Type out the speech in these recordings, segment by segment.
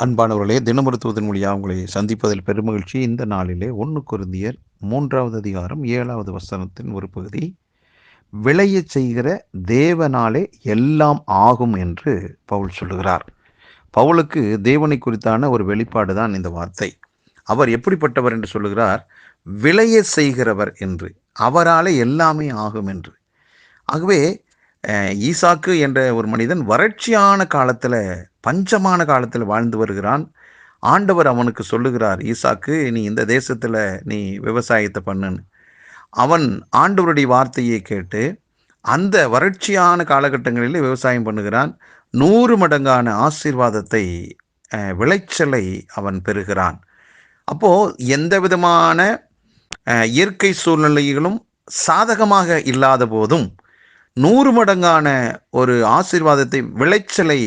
அன்பானவர்களே தினமருத்துவத்தின் மொழியாக உங்களை சந்திப்பதில் பெருமகிழ்ச்சி. இந்த நாளிலே ஒன்று குருந்தியர் மூன்றாவது அதிகாரம் ஏழாவது வசனத்தின் ஒரு பகுதி விளைய செய்கிற தேவனாலே எல்லாம் ஆகும் என்று பவுல் சொல்லுகிறார். பவுலுக்கு தேவனை குறித்தான ஒரு வெளிப்பாடு தான் இந்த வார்த்தை. அவர் எப்படிப்பட்டவர் என்று சொல்லுகிறார் விளைய செய்கிறவர் என்று அவராலே எல்லாமே ஆகும் என்று. ஆகவே ஈசாக்கு என்ற ஒரு மனிதன் வறட்சியான காலத்தில் பஞ்சமான காலத்தில் வாழ்ந்து வருகிறான். ஆண்டவர் அவனுக்கு சொல்லுகிறார் ஈசாக்கு நீ இந்த தேசத்தில் நீ விவசாயத்தை பண்ணுன்னு. அவன் ஆண்டவருடைய வார்த்தையை கேட்டு அந்த வறட்சியான காலகட்டங்களில் விவசாயம் பண்ணுகிறான். நூறு மடங்கான ஆசீர்வாதத்தை விளைச்சலை அவன் பெறுகிறான். அப்போது எந்த விதமான இயற்கை சூழ்நிலைகளும் சாதகமாக இல்லாத போதும் நூறு மடங்கான ஒரு ஆசீர்வாதத்தை விளைச்சலை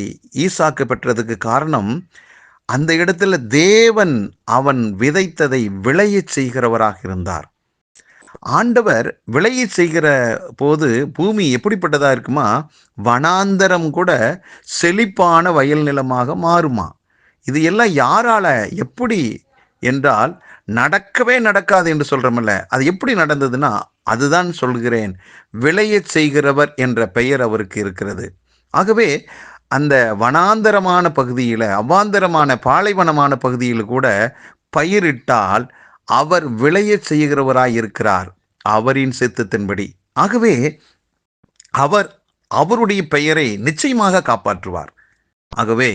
ஈசாக்கு பெற்றதுக்கு காரணம் அந்த இடத்துல தேவன் அவன் விதைத்ததை விளையச் செய்கிறவராக இருந்தார். ஆண்டவர் விளைய செய்கிற போது பூமி எப்படிப்பட்டதா இருக்குமா? வனாந்தரம் கூட செழிப்பான வயல் நிலமாக மாறுமா. இது எல்லாம் யாரால எப்படி என்றால் நடக்கவே நடக்காது என்று சொல்கிறோமில்ல அது எப்படி நடந்ததுன்னா அதுதான் சொல்கிறேன் விளையச் செய்கிறவர் என்ற பெயர் அவருக்கு இருக்கிறது. ஆகவே அந்த வனாந்தரமான பகுதியில் அவாந்தரமான பாலைவனமான பகுதியில் கூட பயிரிட்டால் அவர் விளையச் செய்கிறவராய் இருக்கிறார் அவரின் சித்தத்தின்படி. ஆகவே அவர் அவருடைய பெயரை நிச்சயமாக காப்பாற்றுவார். ஆகவே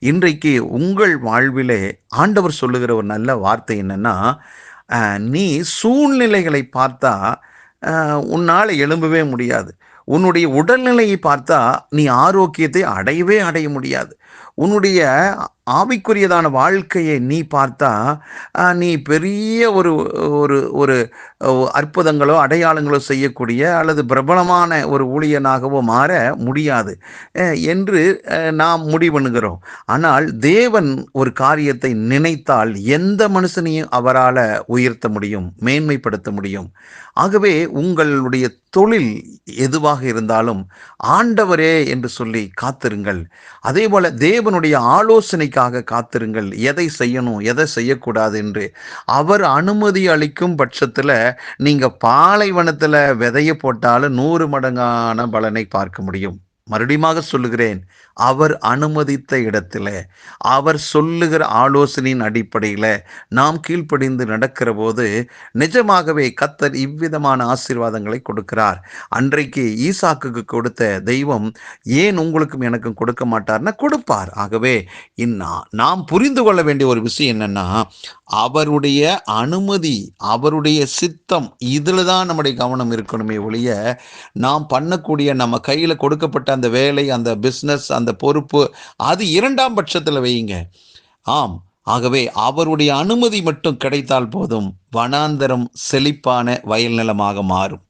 இன்றைக்கு உங்கள் வாழ்விலே ஆண்டவர் சொல்லுகிற ஒரு நல்ல வார்த்தை என்னென்னா நீ சூழ்நிலைகளை பார்த்தா உன்னால் எழும்பவே முடியாது. உன்னுடைய உடல்நிலையை பார்த்தா நீ ஆரோக்கியத்தை அடையவே அடைய முடியாது. உன்னுடைய ஆவிக்குரியதான வாழ்க்கையை நீ பார்த்தா நீ பெரிய ஒரு ஒரு ஒரு அற்புதங்களோ அடையாளங்களோ செய்யக்கூடிய அல்லது பிரபலமான ஒரு ஊழியனாகவோ மாற முடியாது என்று நாம் முடிவெண்ணுகிறோம். ஆனால் தேவன் ஒரு காரியத்தை நினைத்தால் எந்த மனுஷனையும் அவரால் உயர்த்த முடியும் மேன்மைப்படுத்த முடியும். ஆகவே உங்களுடைய தொழில் எதுவாக இருந்தாலும் ஆண்டவரே என்று சொல்லி காத்திருங்கள். அதே போல தேவனுடைய ஆலோசனைக்காக காத்திருங்கள். எதை செய்யணும் எதை செய்யக்கூடாது என்று அவர் அனுமதி அளிக்கும் பட்சத்தில் நீங்க பாலைவனத்தில் விதைய போட்டாலும் நூறு மடங்கான பலனை பார்க்க முடியும். மறுபடியும் சொல்லுகிறேன் அவர் அனுமதித்த இடத்துல அவர் சொல்லுகிற ஆலோசனையின் அடிப்படையில் நாம் கீழ்ப்படிந்து நடக்கிற போது நிஜமாகவே கத்தர் இவ்விதமான ஆசீர்வாதங்களை கொடுக்கிறார். அன்றைக்கு ஈசாக்குக்கு கொடுத்த தெய்வம் ஏன் உங்களுக்கும் எனக்கும் கொடுக்க மாட்டார்னா கொடுப்பார். ஆகவே இன்னா நாம் புரிந்து கொள்ள வேண்டிய ஒரு விஷயம் என்னன்னா அவருடைய அனுமதி அவருடைய சித்தம் இதில் தான் நம்முடைய கவனம் இருக்கணுமே ஒழிய நாம் பண்ணக்கூடிய நம்ம கையில் கொடுக்கப்பட்ட அந்த வேலை அந்த பிஸ்னஸ் அந்த அந்த பொறுப்பு அது இரண்டாம் பட்சத்தில் வையுங்க. ஆம் ஆகவே அவருடைய அனுமதி மட்டும் கிடைத்தால் போதும் வனாந்தரம் செழிப்பான வயல் நிலமாக மாறும்.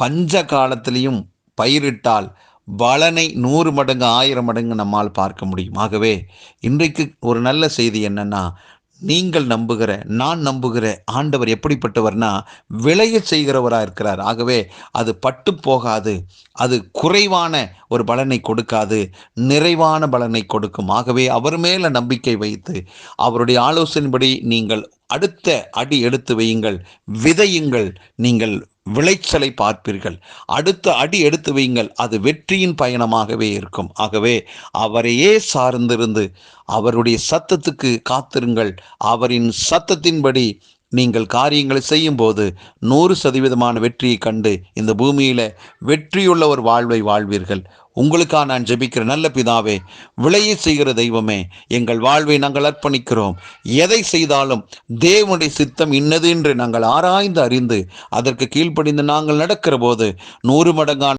பஞ்ச காலத்திலையும் பயிரிட்டால் பலனை நூறு மடங்கு ஆயிரம் மடங்கு நம்மால் பார்க்க முடியும். ஆகவே இன்றைக்கு ஒரு நல்ல செய்தி என்னன்னா நீங்கள் நம்புகிற நான் நம்புகிற ஆண்டவர் எப்படிப்பட்டவர்னா விளைய செய்கிறவரா இருக்கிறார். ஆகவே அது பட்டு போகாது. அது குறைவான ஒரு பலனை கொடுக்காது. நிறைவான பலனை கொடுக்கும். ஆகவே அவர் மேல நம்பிக்கை வைத்து அவருடைய ஆலோசனைப்படி நீங்கள் அடுத்த அடி எடுத்து வையுங்கள். விதையுங்கள். நீங்கள் விளைச்சலை பார்ப்பீர்கள். அடுத்த அடி எடுத்து வையுங்கள். அது வெற்றியின் பயணமாகவே இருக்கும். ஆகவே அவரையே சார்ந்திருந்து அவருடைய சத்தத்துக்கு காத்திருங்கள். அவரின் சத்தத்தின்படி நீங்கள் காரியங்களை செய்யும்போது நூறு சதவீதமான வெற்றியை கண்டு இந்த பூமியில் வெற்றியுள்ள ஒரு வாழ்வை வாழ்வீர்கள். உங்களுக்காக நான் ஜெபிக்கிற நல்ல பிதாவே விளைய செய்கிற தெய்வமே எங்கள் வாழ்வை நாங்கள் அர்ப்பணிக்கிறோம். எதை செய்தாலும் தேவனுடைய சித்தம் இன்னது என்று நாங்கள் ஆராய்ந்து அறிந்து அதற்கு கீழ்ப்படிந்து நாங்கள் நடக்கிற போது நூறு மடங்கான